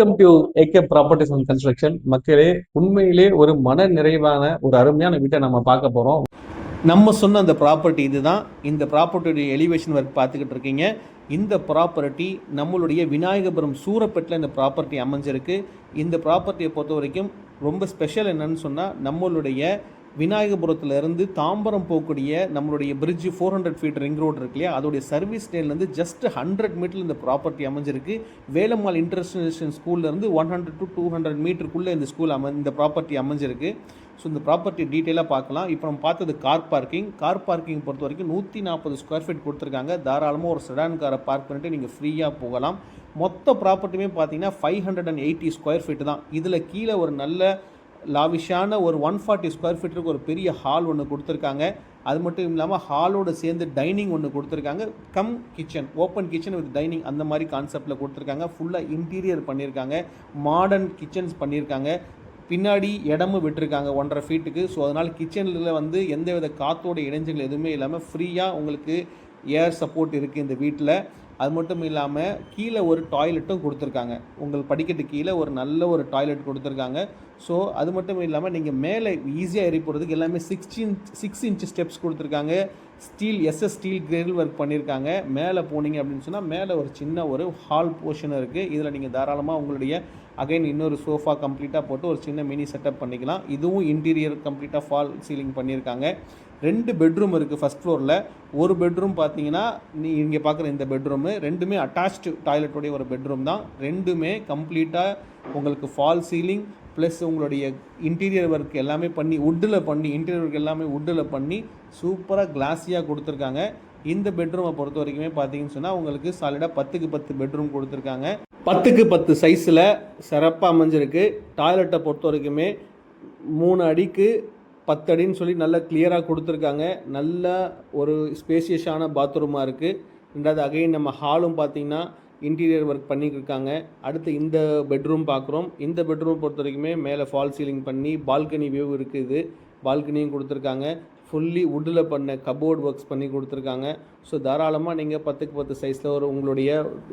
Welcome to AK properties and construction மக்களே உண்மையிலே ஒரு மன நிறைவான ஒரு அருமையான வீட்டை நம்ம பார்க்க போகிறோம் நம்ம சொன்ன அந்த ப்ராப்பர்ட்டி இதுதான். இந்த ப்ராப்பர்ட்டியுடைய எலிவேஷன் ஒர்க் பார்த்துக்கிட்டு இருக்கீங்க. இந்த ப்ராப்பர்ட்டி நம்மளுடைய விநாயகபுரம் சூரப்பேட்டில் இந்த ப்ராப்பர்ட்டி அமைஞ்சிருக்கு. இந்த ப்ராப்பர்ட்டியை பொறுத்த வரைக்கும் ரொம்ப ஸ்பெஷல் என்னன்னு சொன்னால் நம்மளுடைய விநாயகபுரத்துலேருந்து தாம்பரம் போகக்கூடிய நம்மளுடைய bridge four hundred feet ring road இருக்கு இல்லையா? அதோடைய சர்வீஸ் ஸ்டேலேருந்து ஜஸ்ட் ஹண்ட்ரட் மீட்டர் இந்த ப்ராப்பர்ட்டி அமைஞ்சிருக்கு. வேலம்மாள் இன்டர்நேஷனல் ஸ்கூல்லேருந்து one hundred to two hundred மீட்டருக்குள்ளே இந்த ஸ்கூல் அமை இந்த ப்ராப்பர்ட்டி அமைஞ்சிருக்கு. ஸோ இந்த ப்ராப்பர்ட்டி டீட்டெயிலாக பார்க்கலாம். இப்போ நம்ம பார்த்தது கார் பார்க்கிங் கார் பார்க்கிங் பொறுத்த வரைக்கும் நூற்றி நாற்பது ஸ்கொயர் ஃபீட் கொடுத்துருக்காங்க. தாராளமாக ஒரு செடான் காரை பார்க் பண்ணிட்டு நீங்கள் ஃப்ரீயாக போகலாம். மொத்த ப்ராப்பர்ட்டியுமே பார்த்தீங்கன்னா five hundred and eighty square feet தான். இதில் கீழே ஒரு நல்ல லாவிஷான ஒரு ஒன் ஃபார்ட்டி ஸ்கொயர் ஃபீட்டுக்கு ஒரு பெரிய ஹால் ஒன்று கொடுத்துருக்காங்க. அது மட்டும் இல்லாமல் ஹாலோடு சேர்ந்து டைனிங் ஒன்று கொடுத்துருக்காங்க. Cum kitchen open kitchen with dining அந்த மாதிரி கான்செப்டில் கொடுத்துருக்காங்க. ஃபுல்லாக இன்டீரியர் பண்ணியிருக்காங்க. மாடர்ன் கிச்சன்ஸ் பண்ணியிருக்காங்க. பின்னாடி இடமும் விட்டுருக்காங்க ஒன்றரை ஃபீட்டுக்கு ஸோ அதனால் கிச்சனில் வந்து எந்தவித காற்றோட இடைஞ்சல் எதுவுமே இல்லாமல் ஃப்ரீயாக உங்களுக்கு ஏர் சப்போர்ட் இருக்குது இந்த வீட்டில் அது மட்டும் இல்லாமல் கீழே ஒரு டாய்லெட்டும் கொடுத்துருக்காங்க. உங்கள் படிக்கட்டு கீழே ஒரு நல்ல ஒரு டாய்லெட் கொடுத்துருக்காங்க. ஸோ அது மட்டும் இல்லாமல் நீங்கள் மேலே ஈஸியாக ஏறி போகிறதுக்கு எல்லாமே சிக்ஸ்டீன் சிக்ஸ் இன்ச் ஸ்டெப்ஸ் கொடுத்துருக்காங்க. Steel SS steel grill work பண்ணியிருக்காங்க மேலே போனீங்க அப்படின்னு சொன்னால் மேலே ஒரு சின்ன ஒரு ஹால் போர்ஷன் இருக்குது இதில் நீங்கள் தாராளமாக உங்களுடைய அகைன் இன்னொரு சோஃபா கம்ப்ளீட்டாக போட்டு ஒரு சின்ன மினி செட்டப் பண்ணிக்கலாம். இதுவும் இன்டீரியர் கம்ப்ளீட்டாக ஃபால் சீலிங் பண்ணியிருக்காங்க ரெண்டு பெட்ரூம் இருக்குது ஃபஸ்ட் ஃப்ளோரில் ஒரு பெட்ரூம் பார்த்தீங்கன்னா நீ இங்கே பார்க்குற இந்த பெட்ரூமு ரெண்டுமே அட்டாச்டு டாய்லெட்டோடைய ஒரு பெட்ரூம் தான். ரெண்டுமே கம்ப்ளீட்டாக உங்களுக்கு ஃபால் சீலிங் ப்ளஸ் உங்களுடைய இன்டீரியர் ஒர்க் எல்லாமே பண்ணி உட்டில் பண்ணி இன்டீரியர் ஒர்க் எல்லாமே வுட்டில் பண்ணி சூப்பராக கிளாஸியாக கொடுத்துருக்காங்க. இந்த பெட்ரூமை பொறுத்த வரைக்குமே பார்த்தீங்கன்னு சொன்னால் உங்களுக்கு சாலிடாக பத்துக்கு பத்து பெட்ரூம் கொடுத்துருக்காங்க. பத்துக்கு பத்து சைஸில் சிறப்பாக அமைஞ்சிருக்கு. டாய்லெட்டை பொறுத்த வரைக்குமே மூணு அடிக்கு பத்தடின்னு சொல்லி நல்லா கிளியராக கொடுத்துருக்காங்க. நல்ல ஒரு ஸ்பேசியஸான பாத்ரூமாக இருக்குது ரெண்டாவது அகைன் நம்ம ஹாலும் பார்த்தீங்கன்னா இன்டீரியர் ஒர்க் பண்ணியிருக்காங்க அடுத்து இந்த பெட்ரூம் பார்க்குறோம் இந்த பெட்ரூம் பொறுத்த வரைக்குமே மேலே ஃபால் சீலிங் பண்ணி பால்கனி வியூ இருக்குது பால்கனியும் கொடுத்துருக்காங்க. ஃபுல்லி வுட்டில் பண்ண கபோர்ட் ஒர்க்ஸ் பண்ணி கொடுத்துருக்காங்க. ஸோ தாராளமாக நீங்கள் பத்துக்கு பத்து சைஸில் ஒரு உங்களுடைய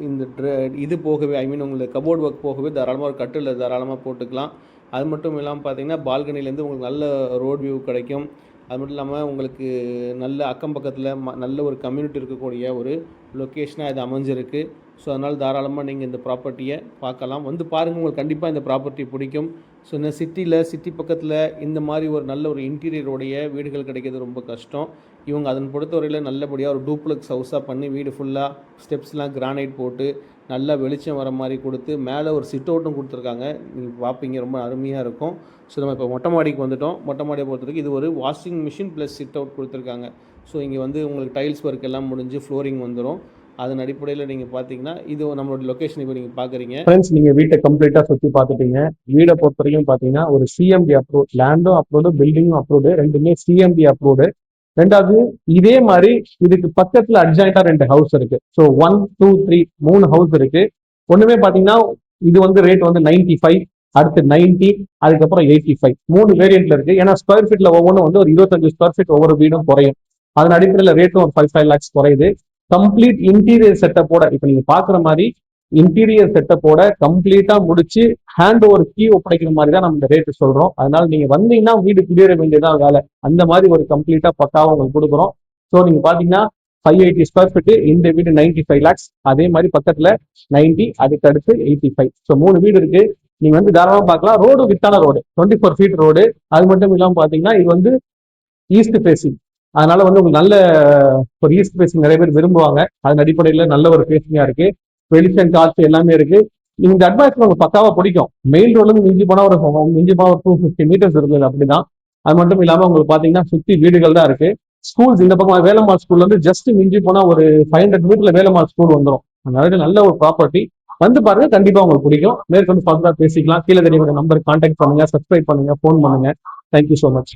இந்த ட்ரெ இது போகவே ஐ மீன் உங்களுக்கு கபோர்ட் ஒர்க் போகவே தாராளமாக ஒரு கட்டில் தாராளமாக போட்டுக்கலாம். அது மட்டும் இல்லாமல் பார்த்தீங்கன்னா பால்கனிலேருந்து உங்களுக்கு நல்ல ரோட் வியூ கிடைக்கும். அது மட்டும் இல்லாமல் உங்களுக்கு நல்ல அக்கம் பக்கத்தில் ம நல்ல ஒரு கம்யூனிட்டி இருக்கக்கூடிய ஒரு லொக்கேஷனாக இது அமைஞ்சிருக்கு. ஸோ அதனால் தாராளமாக நீங்கள் இந்த ப்ராப்பர்ட்டியை பார்க்கலாம். வந்து பாருங்கள் உங்களுக்கு கண்டிப்பாக இந்த ப்ராப்பர்ட்டி பிடிக்கும். ஸோ இந்த சிட்டியில் சிட்டி பக்கத்தில் இந்த மாதிரி ஒரு நல்ல ஒரு இன்டீரியருடைய வீடுகள் கிடைக்கிறது ரொம்ப கஷ்டம். இவங்க அதன் பொறுத்தவரையில் நல்லபடியாக ஒரு டூப்ளெக்ஸ் ஹவுஸாக பண்ணி வீடு ஃபுல்லாக ஸ்டெப்ஸ்லாம் கிரானைட் போட்டு நல்லா வெளிச்சம் வர மாதிரி கொடுத்து மேலே ஒரு சிட் அவுட்டும் கொடுத்துருக்காங்க. நீங்கள் பார்ப்பீங்க ரொம்ப அருமையாக இருக்கும். ஸோ நம்ம இப்போ மொட்டை மாடிக்கு வந்துட்டோம். மொட்டை மாடியை பொறுத்தவரைக்கும் இது ஒரு washing machine plus sit out கொடுத்துருக்காங்க. ஸோ இங்கே வந்து உங்களுக்கு டைல்ஸ் ஒர்க் எல்லாம் முடிஞ்சு ஃப்ளோரிங் வந்துடும் அதன் அடிப்படையில் நீங்கள் பார்த்தீங்கன்னா இது நம்மளோட லொக்கேஷன் இப்போ நீங்கள் பார்க்குறீங்க. ஃப்ரெண்ட்ஸ் நீங்கள் வீட்டை கம்ப்ளீட்டாக சுற்றி பார்த்துட்டீங்க. வீடை பொறுத்த வரைக்கும் பார்த்தீங்கன்னா ஒரு சிஎம்டி அப்ரூவ் லேண்டும் அப்ரூவ்டு பில்டிங்கும் அப்ரூவ்டு ரெண்டுமே சிஎம்டி அப்ரூவ்டு ரெண்டாவது இதே மாதிரி இதுக்கு பக்கத்துல அட்ஜாயிண்டா ரெண்டு ஹவுஸ் இருக்கு. ஸோ ஒன் டூ த்ரீ மூணு ஹவுஸ் இருக்கு. ஒண்ணுமே பாத்தீங்கன்னா இது வந்து ரேட் வந்து நைன்டி ஃபைவ் அடுத்து நைன்டி அதுக்கப்புறம் எயிட்டி ஃபைவ் மூணு வேரியன்ட்ல இருக்கு. ஏன்னா ஸ்கொயர் ஃபீட்ல ஒவ்வொன்றும் வந்து ஒரு இருபத்தஞ்சு ஸ்கொயர் ஃபீட் ஒவ்வொரு வீடும் குறையும். அதன் அடிப்படையில் ரேட்டும் ஒரு ஃபைவ் ஃபைவ் லேக்ஸ் குறையுது. கம்ப்ளீட் இன்டீரியர் செட்டப்போட இப்போ நீங்க பாக்குற மாதிரி இன்டீரியர் செட்டப்போட கம்ப்ளீட்டா முடிச்சு ஹேண்ட் ஓவர் கீ ஒப்படைக்கிற மாதிரி தான் நம்ம இந்த ரேட்டு சொல்றோம். அதனால நீங்க வந்தீங்கன்னா வீடு குடியேற வேண்டியதான் வேலை. அந்த மாதிரி ஒரு கம்ப்ளீட்டா பக்காவும் உங்களுக்கு கொடுக்குறோம். ஸோ நீங்க பாத்தீங்கன்னா ஃபைவ் எயிட்டி ஸ்கொயர் ஃபீட் இந்த வீடு நைன்டி ஃபைவ் லேக்ஸ் அதே மாதிரி பக்கத்துல நைன்டி அதுக்கு அடுத்து எயிட்டி ஃபைவ் ஸோ மூணு வீடு இருக்கு. நீங்க வந்து தாராளமா பார்க்கலாம். Road வித்தான road twenty four feet road அது மட்டும் இல்லாம பாத்தீங்கன்னா இது வந்து ஈஸ்ட் ஃபேசிங் அதனால வந்து உங்களுக்கு நல்ல ஒரு ஈஸ்ட் ஃபேசிங் நிறைய பேர் விரும்புவாங்க. அதன் அடிப்படையில் நல்ல ஒரு ஃபேசிங்கா இருக்கு. வெளிச்சம் காற்று எல்லாமே இருக்கு. இந்த அட்வான்ஸ் உங்களுக்கு பக்காவா பிடிக்கும். மெயின் ரோட்ல இருந்து மிஞ்சி போனா ஒரு மிஞ்சி போனா ஒரு டூ ஃபிஃப்டி மீட்டர்ஸ் இருந்தது அப்படிதான் அது மட்டும் இல்லாம உங்களுக்கு பாத்தீங்கன்னா சுத்தி வீடுகள் தான் இருக்கு. ஸ்கூல்ஸ் இந்த பக்கம் வேலம்மாள் ஸ்கூல்ல இருந்து ஜஸ்ட் மிஞ்சி போனா ஒரு ஃபைவ் ஹண்ட்ரட் மீட்டர்ல வேலம்மாள் ஸ்கூல் வந்துடும் அதனால நல்ல ஒரு ப்ராப்பர்ட்டி வந்து பாருங்க கண்டிப்பா உங்களுக்கு பிடிக்கும். மேற்கொண்டு பார்த்து பேசிக்கலாம். கீழே தெரிய நம்பர் கான்டாக்ட் பண்ணுங்க சப்ஸ்கிரைப் பண்ணுங்க ஃபோன் பண்ணுங்க. Thank you so much